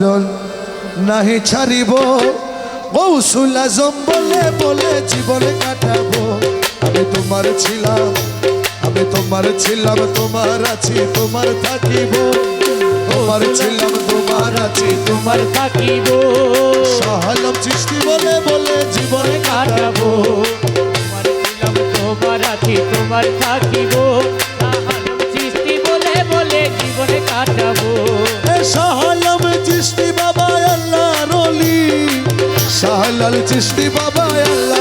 নাহি ছাড়িব, কৌশল আজম বলে বলে জীবন কাটাবো। আমি তোমার ছিলাম, আমি তোমার ছিলাম, তোমার আছি, তোমার থাকিব। তোমার ছিলাম, তোমার আছি, তোমার থাকিব। সাহালাম সৃষ্টি বলে বলে জীবন কাটাবো। তোমার ছিলাম, তোমার আছি, তোমার থাকিব। সৃষ্টি বলে বলে জীবনে চিস্তি বাবা আল্লাহ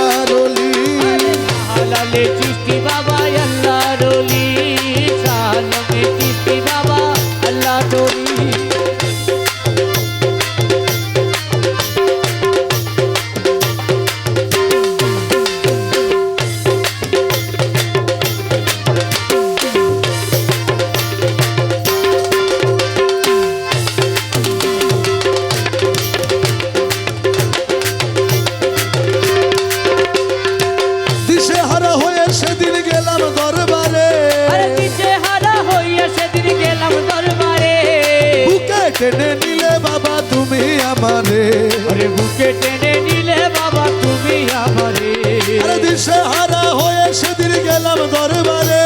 দরবারে।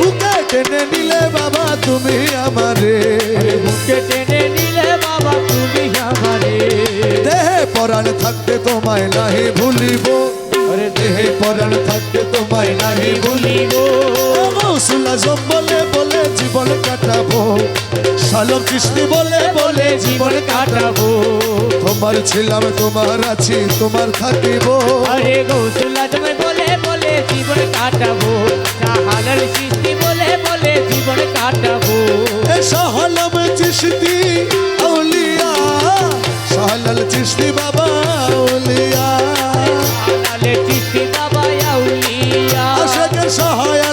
বুকে টেনে নিলে বাবা তুমি আমারে। বুকে টেনে নিলে বাবা তুমি আমারে। দেহে পরাণ থাকতে তোমায় নাহি ভুলিব। আরে দেহে পরাণ থাকতে তোমায় নাহি ভুলিব। মৌসুল বলে বলে জীবন কাটাবো। সালম কৃষ্ণ বলে বলে জীবন কাটাবো। তোমার ছিলাম তোমার আছি তোমার থাকিব। আরে গৌসুল আজমে বলে বলে জীবন কাটাবো। সাহালার সৃষ্টি বলে বলে জীবন কাটাবো। সাহলাম চিস্তি আউলিয়া। সাহলাল চিস্তি বাবা আউলিয়া। সাহালালে সৃষ্টি বাবা আউলিয়া। আশাকের সহায়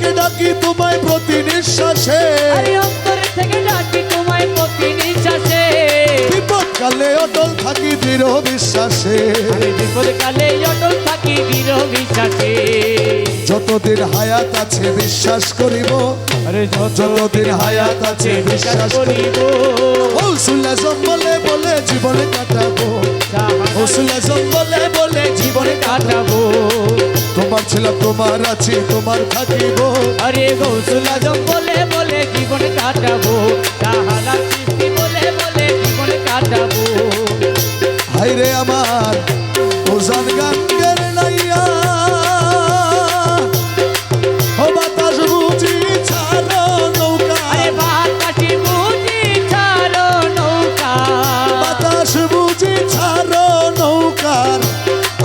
থেকে ডাকি তোমায় প্রতি নিঃশ্বাসে। আরে অন্তর থেকে ডাকি তোমায় কপি নিঃশ্বাসে। বিপদকালে অটল থাকি দৃঢ় বিশ্বাসে। বিপুল অটল থাকি দৃঢ় বিশ্বাসে। যতদিন হায়াত আছে বিশ্বাস করিব আরে যতদিন হায়াত আছে বিশ্বাস করিব। করিব। হৌসুল বলে জীবনে কাটাবো। হৌসুল বলে বলে জীবনে কাটাবো। তোমার ছিলাম তোমার আছি তোমার থাকিব। আরে গৌসুল আজম বলে বলে জীবন কাটাবো। সাহারা সৃষ্টি বলে বলে জীবন কাটাবো। হাইরে আমার ওজান গাঙ্গের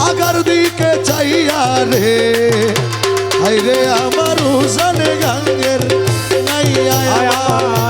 আগার দিকে চাইয়া রে হাইরে আমার ওজান গাঙ্গের আয়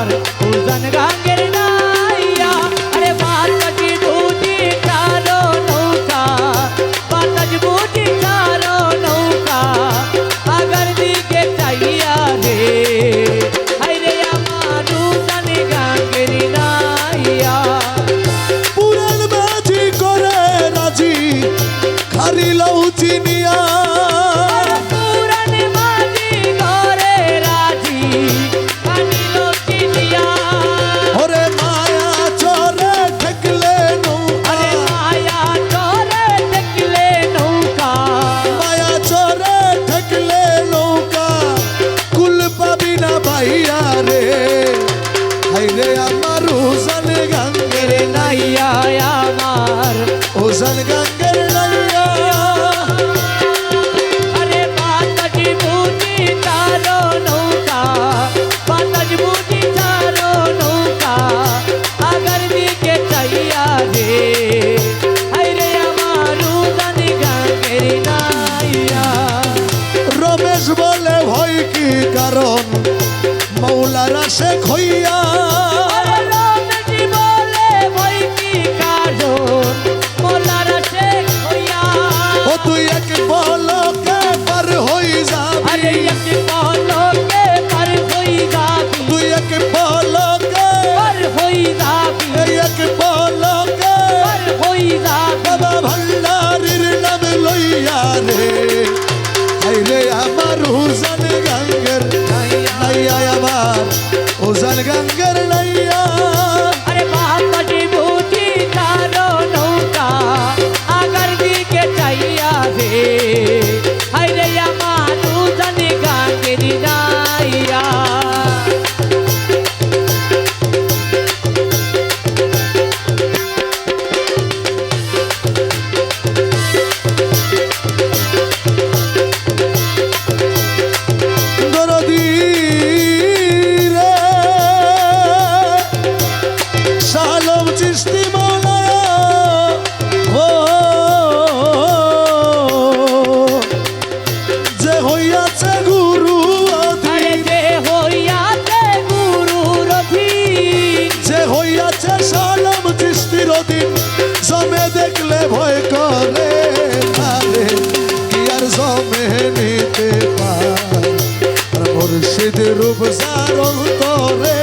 উজান গাঙ্গের নাইয়া আমার উজান গাঙ্গের নাইয়া। আরে বাতাজ বুঝি তারো নৌকা, বাতাজ বুঝি তারো নৌকা, আগার দিকে চাইয়া রে হাইরে আমার উদানি গাঙ্গের নাইয়া। রমেশ বলে ভয় কারণ? মৌলারা শেখ হইয়া ভয় করে তারে কি আর জমে নিতে পার। মুর্শিদ রূপ যার অন্তরে,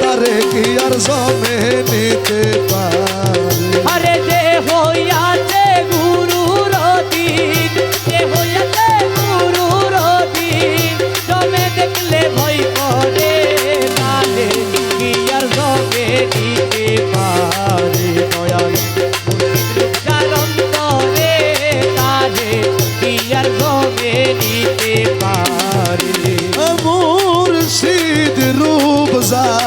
তারে কি আর জমে নিতে পারে? আরে যে হইয়াছে গুরুর অধীন যে হইয়াছে গুরুর অধীন জমে দেখলে ভয় করে তালে কি আর জমে দিতে পারে। দিতে পারে মুর্শিদ রূপ যার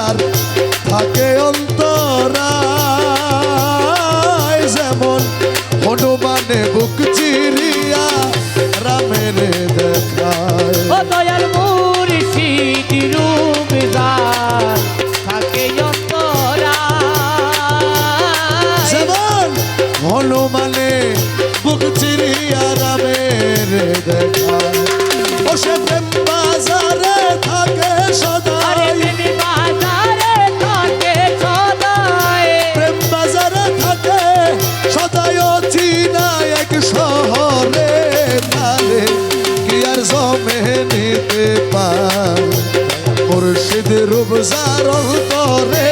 মুর্শিদ রূপ যার অন্তরে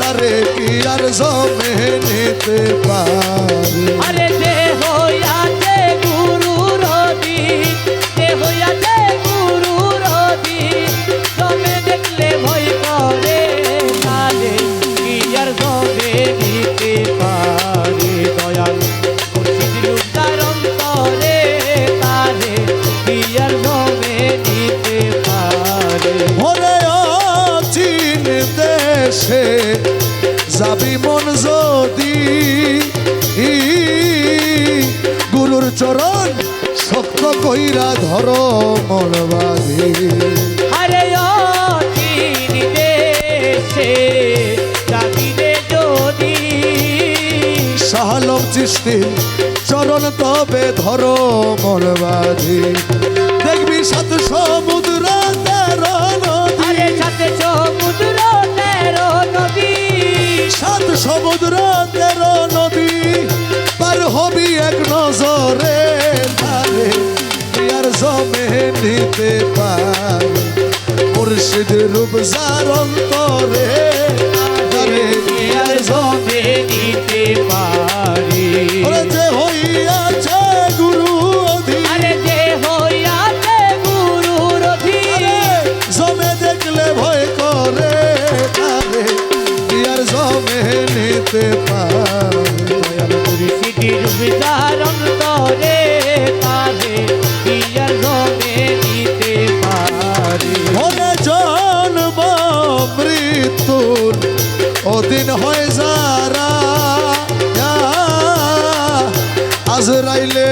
তারে কি আর জমে নিতে পারে? মন যদি গুরুর চরণ শক্ত কইরা ধর মন বাঁধি। আরে যদি। শাহলম চিস্তি চরণ তবে ধর মন দেখবি সাত সমুদ্র তেরো নদী। সাথে সমুদ্র সাত সমুদ্র তেরো নদী পার হবি এক নজরে তারে আর জমে নিতে পার। মুর্শিদ রূপ যার অন্তরে তারে আর জমে নিতে অদিন হয় যারা আজরাইলে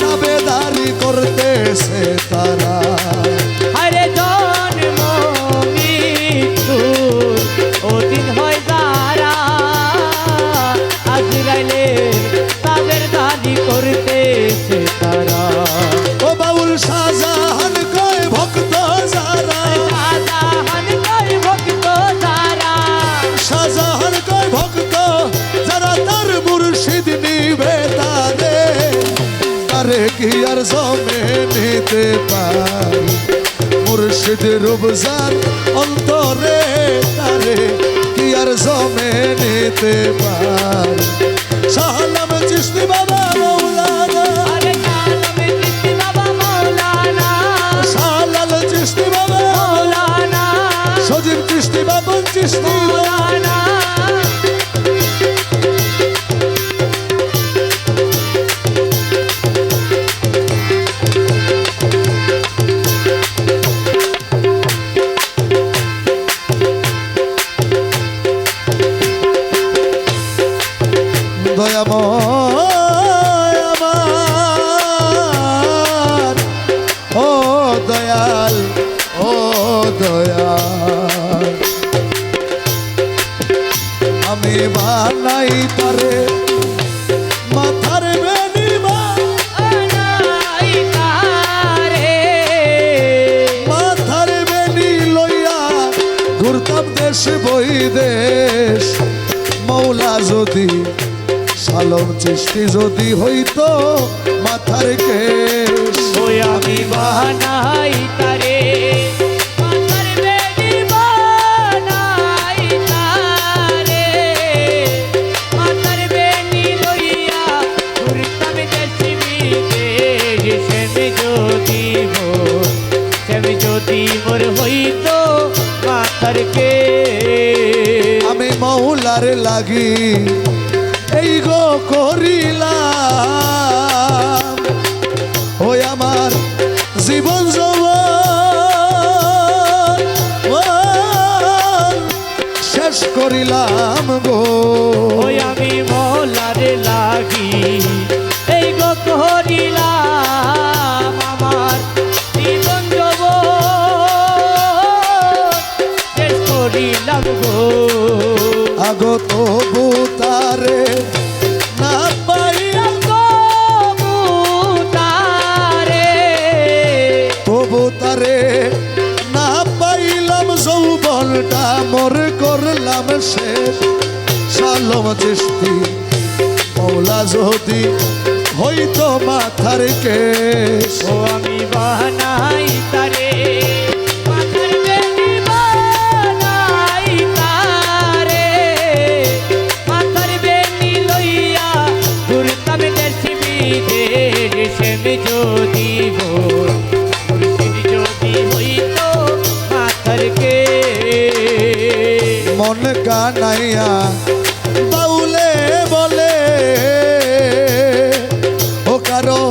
তাবেদারি করতেছে তারা। নিতে পারি। মুর্শিদ রূপজার অন্তরে তারে কি আর জমে নিতে পারি? শাহলাম চিস্তি বাবা মৌলানা। আরে কালমে চিস্তি বাবা মৌলানা। শাহলাল চিস্তি বাবা মৌলানা। সজীব চিস্তি বাবন চিস্তি মৌলানা। দয়াল। আমি বানাই তারে মাথার আনাই মাথার বেনি লইয়া ঘুরতাম দেশ বই দেশ। মৌলা যদি সালম চেষ্টি যদি হইতো মাথার কেশ। আমি বানাই তারে। হইতো মাথার কে? আমি মৌলার লাগি এই গো করিলাম। ওই আমার জীবন শেষ করিলাম গো। ওই আমি মলারে লাগি এই গো করিলাম গো। আগত বুতারে না পাইয়া তারে। তবু তারে না পাইলাম যৌবনটা মোর করলাম শেষ। সালম চেষ্টি মৌলা যদি হইতো মাথার কেশ। ও আমি বানাই কানাইয়া বাউলে বলে ও কারও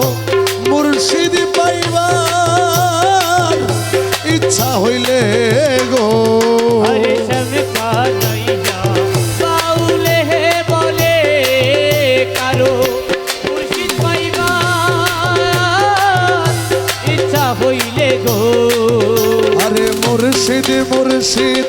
মুর্শিদ পাইবার ইচ্ছা হইলে গো। আরে সব কানাইয়া বাউলে হে বলে কারও মুর্শিদ পাইবা ইচ্ছা হইলে গো। আরে মুর্শিদ মুর্শিদ মুর্শিদ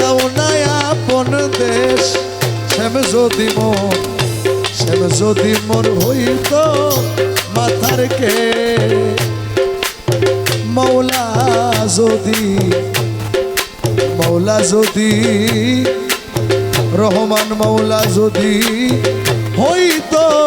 দাও না আপন দেশ। শ্যাম যদি মোর শ্যাম যদি মোর হইত মাথার কে মৌলা যদি মৌলা যদি, রহমান মৌলা যদি হইতো